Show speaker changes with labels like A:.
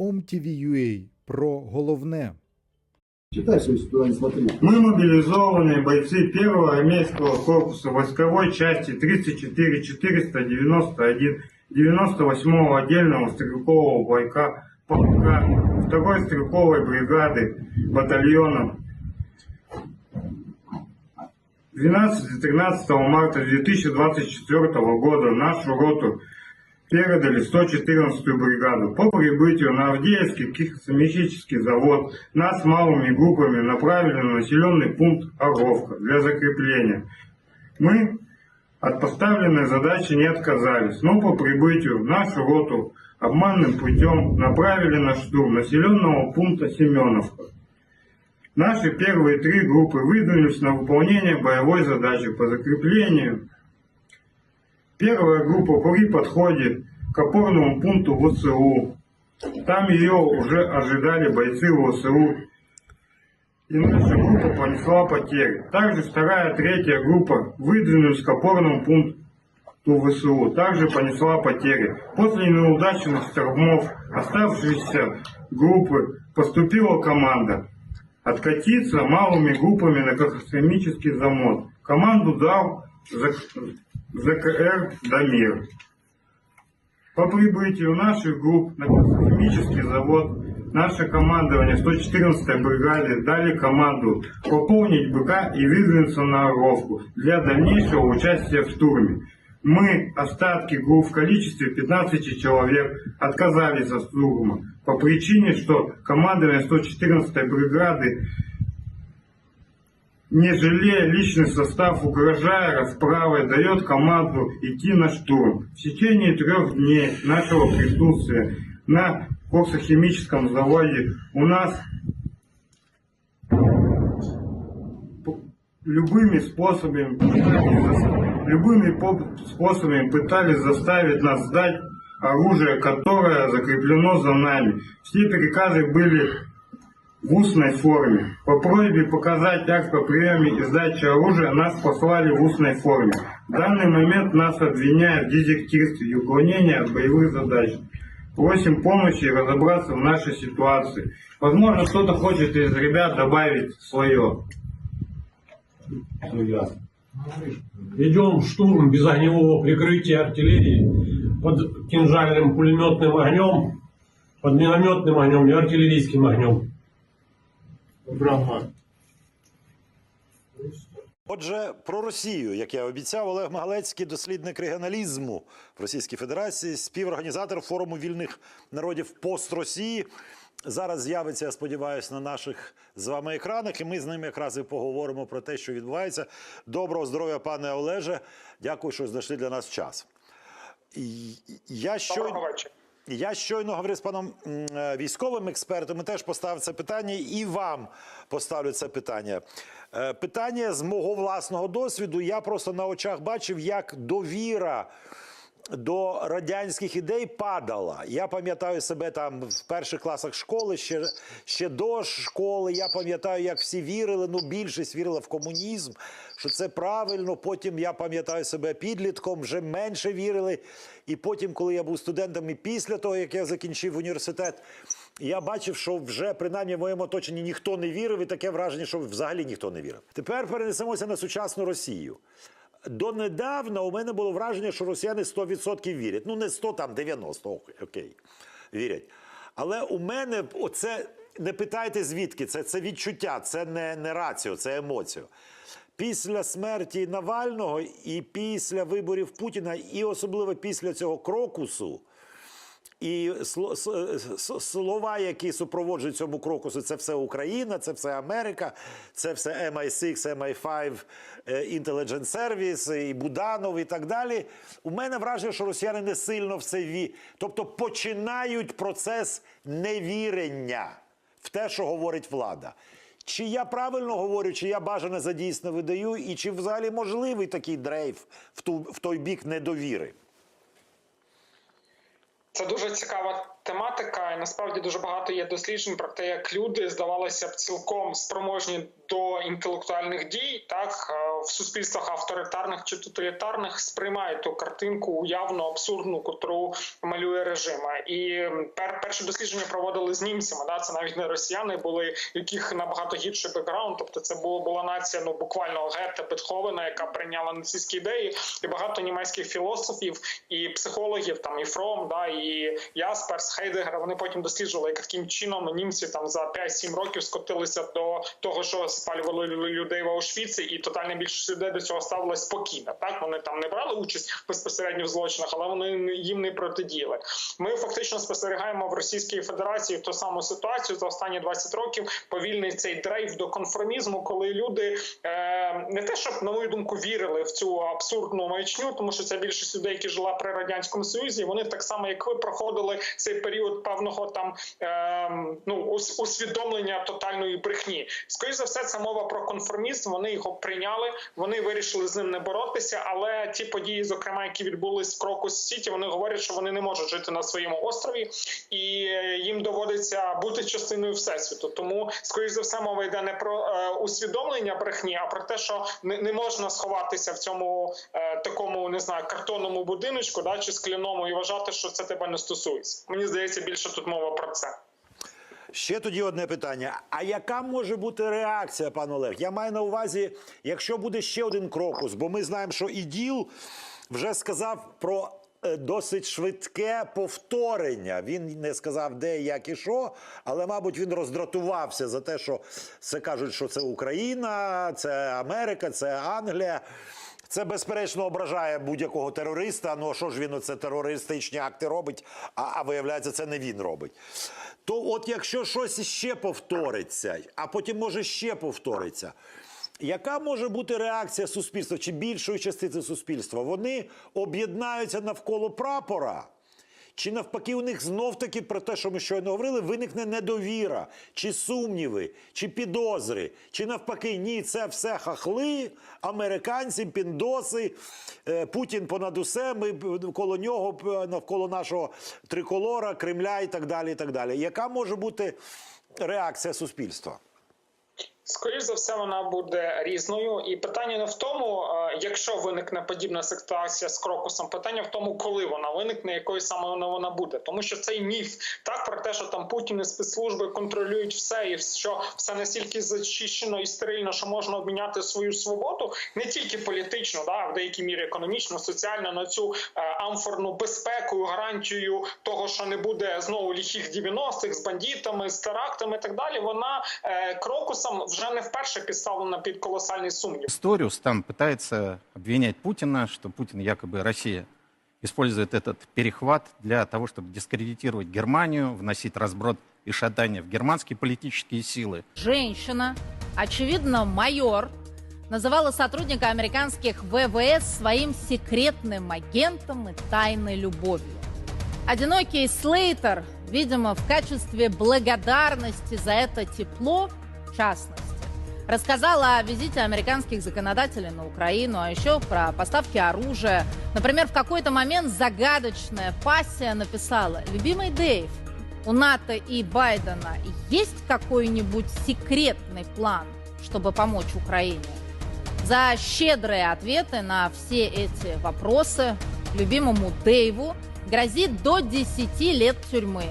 A: OMTV.ua про головне.
B: Читай, что я туда не смотрю.
C: Мы мобилизованные бойцы первого армейского корпуса войсковой части 34 491 98-го отдельного стрелкового бойка полка 2 стрелковой бригады батальона 12-13 марта 2024 года нашу роту передали 114-ю бригаду. По прибытию на Авдеевский химический завод нас малыми группами направили на населенный пункт Оровка для закрепления. Мы от поставленной задачи не отказались, но по прибытию нашу роту обманным путем направили на штурм населенного пункта Семеновка. Наши первые три группы выдвинулись на выполнение боевой задачи по закреплению Первая группа при подходе к опорному пункту ВСУ. Там ее уже ожидали бойцы ВСУ. И наша группа понесла потери. Также вторая, третья группа выдвинулись к опорному пункту ВСУ. Также понесла потери. После неудачных штурмов оставшиеся группы поступила команда откатиться малыми группами на космический замот. Команду дал ЗКР «Дамир». По прибытию наших групп на химический завод наше командование 114-й бригады дали команду пополнить БК и выдвинуться на Оровку для дальнейшего участия в штурме. Мы, остатки групп в количестве 15 человек, отказались от штурма по причине, что командование 114-й бригады не жалея личный состав, угрожая расправой, дает команду идти на штурм. В течение трех дней нашего присутствия на коксохимическом заводе у нас любыми способами, любыми по- способами пытались заставить нас сдать оружие, которое закреплено за нами. Все приказы были в устной форме. По просьбе показать акт по приеме и сдаче оружия нас послали в устной форме. В данный момент нас обвиняют в дезертирстве и уклонении от боевых задач. Просим помощи разобраться в нашей ситуации. Возможно, кто-то хочет из ребят добавить свое.
D: Ведем штурм без огневого прикрытия артиллерии под кинжальным пулеметным огнем, под минометным огнем и артиллерийским огнем.
E: Отже, про Росію, як я обіцяв, Олег Магалецький, дослідник регіоналізму в Російській Федерації, співорганізатор форуму вільних народів пост Росії. Зараз з'явиться, я сподіваюся, на наших з вами екранах, і ми з ним якраз і поговоримо про те, що відбувається. Доброго здоров'я, пане Олеже. Дякую, що знайшли для нас час. Я щойно... Я щойно говорив з паном е, військовим експертом. і теж поставив це питання, і вам поставлю це питання. Е, Питання з мого власного досвіду. Я просто на очах бачив, як довіра до радянських ідей падала. Я пам'ятаю себе там в перших класах школи, ще, ще до школи. Я пам'ятаю, як всі вірили. Ну, більшість вірила в комунізм, що це правильно. Потім я пам'ятаю себе підлітком, вже менше вірили. І потім, коли я був студентом, і після того, як я закінчив університет, я бачив, що вже принаймні в моєму оточенні ніхто не вірив, і таке враження, що взагалі ніхто не вірив. Тепер перенесемося на сучасну Росію. Донедавна у мене було враження, що росіяни 100% вірять. Ну, не 100, там 90, окей, вірять. Але у мене оце не питайте звідки, це, це відчуття, це не, не раціо, це емоція. Після смерті Навального і після виборів Путіна, і особливо після цього крокусу, і слова, які супроводжують цьому крокусу, це все Україна, це все Америка, це все MI6, MI5, е, Intelligence Service, і Буданов і так далі. У мене враження, що росіяни не сильно в це ві. Тобто починають процес невірення в те, що говорить влада. Чи я правильно говорю, чи я бажане за дійсне видаю, і чи взагалі можливий такий дрейф в, ту, в той бік недовіри?
F: Це дуже цікава тематика, і насправді дуже багато є досліджень про те, як люди здавалося б цілком спроможні до інтелектуальних дій, так е, в суспільствах авторитарних чи тоталітарних сприймають ту картинку уявно абсурдну, котру малює режим. І пер, перші дослідження проводили з німцями. Да, це навіть не росіяни були, яких набагато гірший бекграунд. Тобто, це було була нація ну буквально Гетте Бетховена, яка прийняла нацистські ідеї, і багато німецьких філософів і психологів, там і Фром, да і Ясперс, Хейдегер. Вони потім досліджували, яким чином німці там за 5-7 років скотилися до того, що спалювали лю- людей в Аушвіці, і тотальна більшість людей до цього ставилась спокійно. Так вони там не брали участь безпосередньо в злочинах, але вони їм не протидіяли. Ми фактично спостерігаємо в Російській Федерації ту саму ситуацію за останні 20 років. Повільний цей дрейф до конформізму, коли люди е, не те, щоб на мою думку вірили в цю абсурдну маячню, тому що це більшість людей, які жила при радянському союзі. Вони так само, як ви проходили цей період певного там е, ну ус- усвідомлення тотальної брехні. Скоріше за все, це мова про конформізм. Вони його прийняли. Вони вирішили з ним не боротися. Але ті події, зокрема, які відбулись в Крокус Сіті, вони говорять, що вони не можуть жити на своєму острові, і їм доводиться бути частиною всесвіту. Тому, скоріш за все, мова йде не про е, усвідомлення брехні, а про те, що не, не можна сховатися в цьому е, такому не знаю картонному будиночку, да чи скляному, і вважати, що це тебе не стосується. Мені здається, більше тут мова про це.
E: Ще тоді одне питання: а яка може бути реакція, пан Олег? Я маю на увазі, якщо буде ще один крокус, бо ми знаємо, що іділ вже сказав про. е, Досить швидке повторення. Він не сказав, де, як і що, але, мабуть, він роздратувався за те, що це кажуть, що це Україна, це Америка, це Англія. Це безперечно ображає будь-якого терориста. Ну а що ж він оце терористичні акти робить, а, а виявляється, це не він робить. То от якщо щось ще повториться, а потім може ще повториться. Яка може бути реакція суспільства чи більшої частини суспільства? Вони об'єднаються навколо прапора. Чи навпаки, у них знов таки про те, що ми щойно говорили, виникне недовіра, чи сумніви, чи підозри, чи навпаки, ні, це все хахли, американці, піндоси, е, Путін понад усе, ми коло нього, навколо нашого триколора, Кремля і так далі. І так далі. Яка може бути реакція суспільства?
F: Скоріше за все, вона буде різною, і питання не в тому, е, якщо виникне подібна ситуація з крокусом, питання в тому, коли вона виникне, якою саме вона буде, тому що цей міф так про те, що там Путін і спецслужби контролюють все, і що все настільки зачищено і стерильно, що можна обміняти свою свободу не тільки політично, да, а в деякій мірі економічно, соціально на цю е, амфорну безпеку, гарантію того, що не буде знову ліхих 90-х з бандитами, з терактами і так далі. Вона е, крокусом вже не вперше підставлена під колосальний сумнів.
A: Историус там пытается обвинять Путина, что Путин якобы Россия использует этот перехват для того, чтобы дискредитировать Германию, вносить разброд и шатание в германские политические силы.
G: Женщина, очевидно, майор, называла сотрудника американских ВВС своим секретным агентом и тайной любовью. Одинокий Слейтер, видимо, в качестве благодарности за это тепло, в частности, рассказал о визите американских законодателей на Украину, а еще про поставки оружия. Например, в какой-то момент загадочная пассия написала «Любимый Дэйв, у НАТО и Байдена есть какой-нибудь секретный план, чтобы помочь Украине?» За щедрые ответы на все эти вопросы любимому Дэйву грозит до 10 лет тюрьмы.